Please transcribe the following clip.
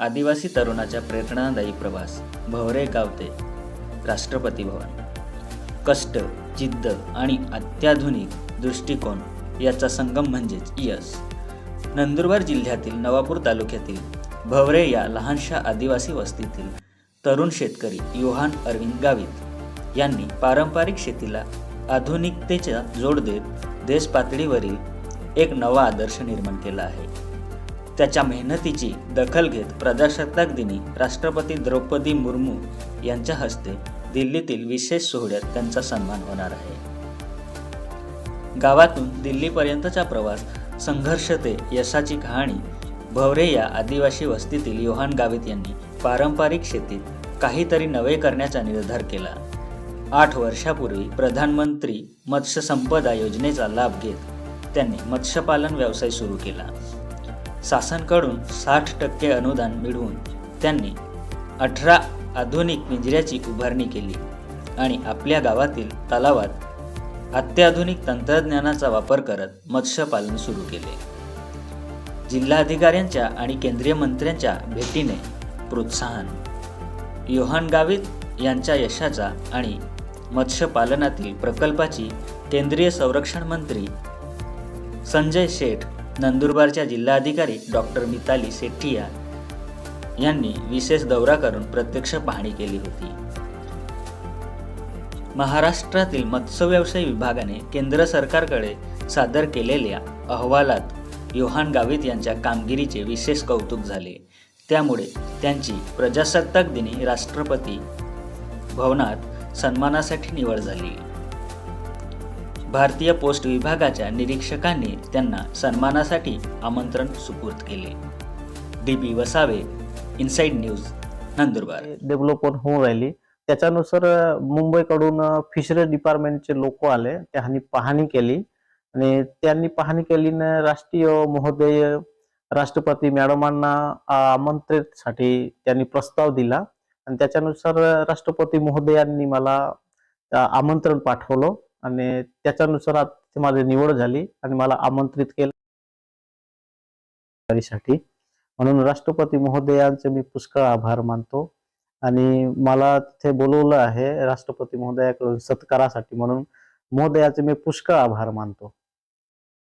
आदिवासी तरुणाच्या प्रेरणादायी प्रवास. भवरे गावते राष्ट्रपती भवन. कष्ट जिद्द आणि अत्याधुनिक दृष्टिकोन याचा संगम म्हणजेच यस नंदुरबार जिल्ह्यातील नवापूर तालुक्यातील भवरे या लहानशा आदिवासी वस्तीतील तरुण शेतकरी योहान अरविंद गावित यांनी पारंपरिक शेतीला आधुनिकतेचा जोड देत देश पातळीवरील एक नवा आदर्श निर्माण केला आहे. त्याच्या मेहनतीची दखल घेत प्रजासत्ताक दिनी राष्ट्रपती द्रौपदी मुर्मू यांच्या हस्ते दिल्लीतील विशेष सोहळ्यात त्यांचा सन्मान होणार आहे. गावातून दिल्लीपर्यंतचा प्रवास संघर्ष ते यशाची कहाणी भवरे या आदिवासी वस्तीतील योहान गावित यांनी पारंपरिक शेतीत काहीतरी नवे करण्याचा निर्धार केला. आठ वर्षापूर्वी प्रधानमंत्री मत्स्यसंपदा योजनेचा लाभ घेत त्यांनी मत्स्यपालन व्यवसाय सुरू केला. शासनकडून साठ टक्के अनुदान मिळवून त्यांनी अठरा आधुनिक पिंजऱ्याची उभारणी केली आणि आपल्या गावातील तलावात अत्याधुनिक तंत्रज्ञानाचा वापर करत मत्स्यपालन सुरू केले. जिल्हाधिकाऱ्यांच्या आणि केंद्रीय मंत्र्यांच्या भेटीने प्रोत्साहन. योहान गावित यांच्या यशाचा आणि मत्स्यपालनातील प्रकल्पाची केंद्रीय संरक्षण मंत्री संजय शेठ नंदुरबारच्या जिल्हाधिकारी डॉक्टर मिताली सेठिया यांनी विशेष दौरा करून प्रत्यक्ष पाहणी केली होती. महाराष्ट्रातील मत्स्य व्यवसाय विभागाने केंद्र सरकारकडे सादर केलेल्या अहवालात योहान गावित यांच्या कामगिरीचे विशेष कौतुक झाले. त्यामुळे त्यांची प्रजासत्ताक दिनी राष्ट्रपती भवनात सन्मानासाठी निवड झाली. भारतीय पोस्ट विभागाच्या निरीक्षकांनी त्यांना सन्मानासाठी आमंत्रण सुपूर्द केले. D B Vasave inside news Nandurbar. Develop होऊन राहिली. त्याच्यानुसार मुंबईकडून फिशरीज डिपार्टमेंटचे लोक आले. त्यांनी पाहणी केली. आणि त्यांनी पाहणी केली राष्ट्रीय महोदय राष्ट्रपती मॅडमांना आमंत्रितसाठी त्यांनी प्रस्ताव दिला. आणि त्याच्यानुसार राष्ट्रपती महोदयांनी मला आमंत्रण पाठवलं. आणि त्याच्यानुसार माझी निवड झाली आणि मला आमंत्रित केलं. साठी म्हणून राष्ट्रपती महोदयांचे मी पुष्कळ आभार मानतो. आणि मला तिथे बोलवलं आहे राष्ट्रपती महोदयाकडून सत्कारासाठी म्हणून. महोदयाचे मी पुष्कळ आभार मानतो.